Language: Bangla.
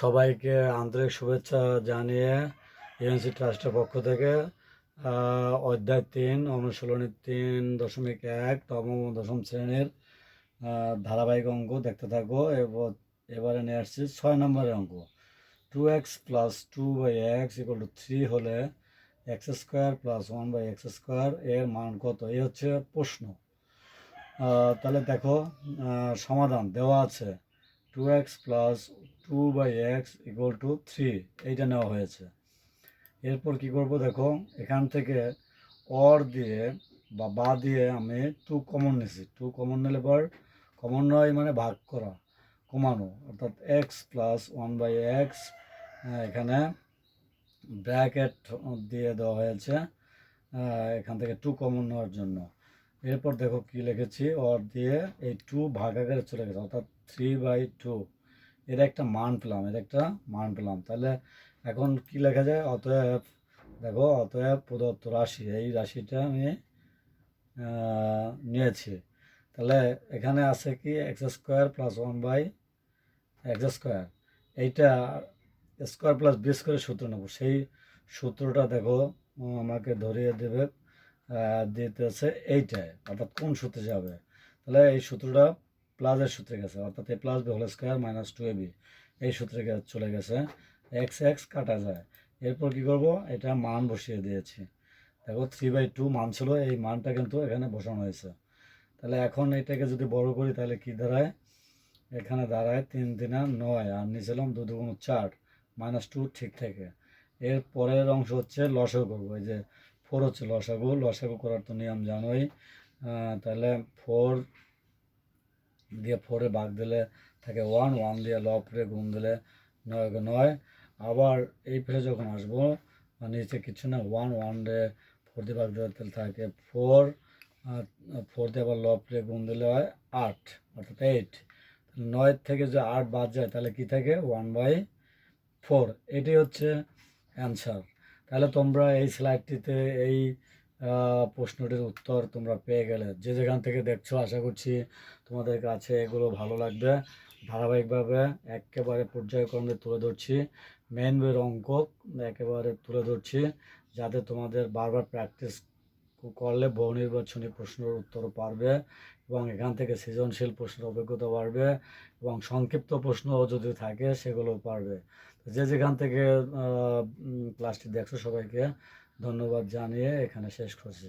সবাইকে আন্তরিক শুভেচ্ছা জানিয়ে ইউএনসি ট্রাস্টের পক্ষ থেকে অধ্যায় তিন, অনুশীলনী তিন দশমিক এক নবম দশম শ্রেণির ধারাবাহিক অঙ্ক দেখতে এবার, এবারে নিয়ে আসছি ছয় নম্বরের অঙ্ক। Two x plus two by x equal two three হলে x square plus one by x square এর মান কত? এই হচ্ছে প্রশ্ন। তাহলে দেখো সমাধান দেওয়া আছে। Two x plus two by x equal two three এইটা নেওয়া হয়েছে। এরপর কি করব দেখো, এখান থেকে অর দিয়ে বা বা দিয়ে আমি টু কমন নিছি। টু কমন নিলে পর কমন নয় মানে ভাগ করা, কমানো। অর্থাৎ x plus one by x এখানে ব্র্যাকেট দিয়ে দেওয়া হয়েছে এখান থেকে টু কমন নেওয়ার জন্য। এরপর দেখো কি লিখেছি অর দিয়ে এই টু ভাগ আকারে চলে গেছে, অর্থাৎ থ্রি বাই টু এর একটা মান পেলাম এর একটা মান পেলাম। তাহলে এখন কি লেখা যায়? অতএব, দেখো, অতএব প্রদত্ত রাশি, এই রাশিটা আমি নিয়েছি। তাহলে এখানে আছে কি? X square plus one by x square এইটা স্কোয়ার প্লাস বি স্কোয়ার সূত্র নেব। সেই সূত্রটা দেখো আমাকে ধরিয়ে দেবে দিতেছে এইটায়। অর্থাৎ কোন সূত্রে যাবে? তাহলে এই সূত্রটা প্লাসের সূত্রে গেছে, অর্থাৎ a plus b whole square minus two a b. এই সূত্রে চলে গেছে, এক্স এক্স কাটা যায়। এরপর কি করব? এটা মান বসিয়ে দিয়েছি। দেখো থ্রি বাই টু মান ছিল, এই মানটা কিন্তু এখানে বসানো হয়েছে। তাহলে এখন এটাকে যদি বড় করি, তাহলে কি দাঁড়ায়? এখানে দাঁড়ায় তিন তিন আর নয়, আর নিয়েছিলাম দু দুগুণ চার, মাইনাস টু ঠিক থেকে। এর পরের অংশ হচ্ছে লসাগু এই যে ফোর হচ্ছে লসাগু। লসাগু করার তো নিয়ম জানোই। তাহলে ফোর দিয়ে ফোরে ভাগ দিলে থাকে ওয়ান ওয়ান দিয়ে ল লপরে গুণ দিলে নয় নয় আবার এই পেজে যখন আসব নিচে কিছু না, ওয়ান ওয়ান ডে ফোর দিয়ে ভাগ দিলে থাকে ফোর ফোর দিয়ে আবার ল লপরে গুণ দিলে হয় আট, অর্থাৎ এইট নয়ের থেকে যে আট বাদ যায়, তাহলে কি থাকে? One by four. এটাই হচ্ছে অ্যান্সার। তাহলে তোমরা এই স্লাইডটিতে এই প্রশ্নটির উত্তর তোমরা পেয়ে গেলে। যে যেখান থেকে দেখছ, আশা করছি তোমাদের কাছে এগুলো ভালো লাগবে। ধারাবাহিকভাবে একেবারে পর্যায়ক্রমে তুলে ধরছি। মেন বইয়ের অঙ্ক একেবারে তুলে ধরছি, যাতে তোমাদের বারবার প্র্যাকটিস করলে বহু নির্বাচনী প্রশ্নের উত্তর পারবে এবং এখান থেকে সৃজনশীল প্রশ্নের অভিজ্ঞতা বাড়বে এবং সংক্ষিপ্ত প্রশ্ন যদি থাকে সেগুলো পারবে। যে যেখান থেকে ক্লাসটি দেখছ সবাইকে ধন্যবাদ জানিয়ে এখানে শেষ করছি।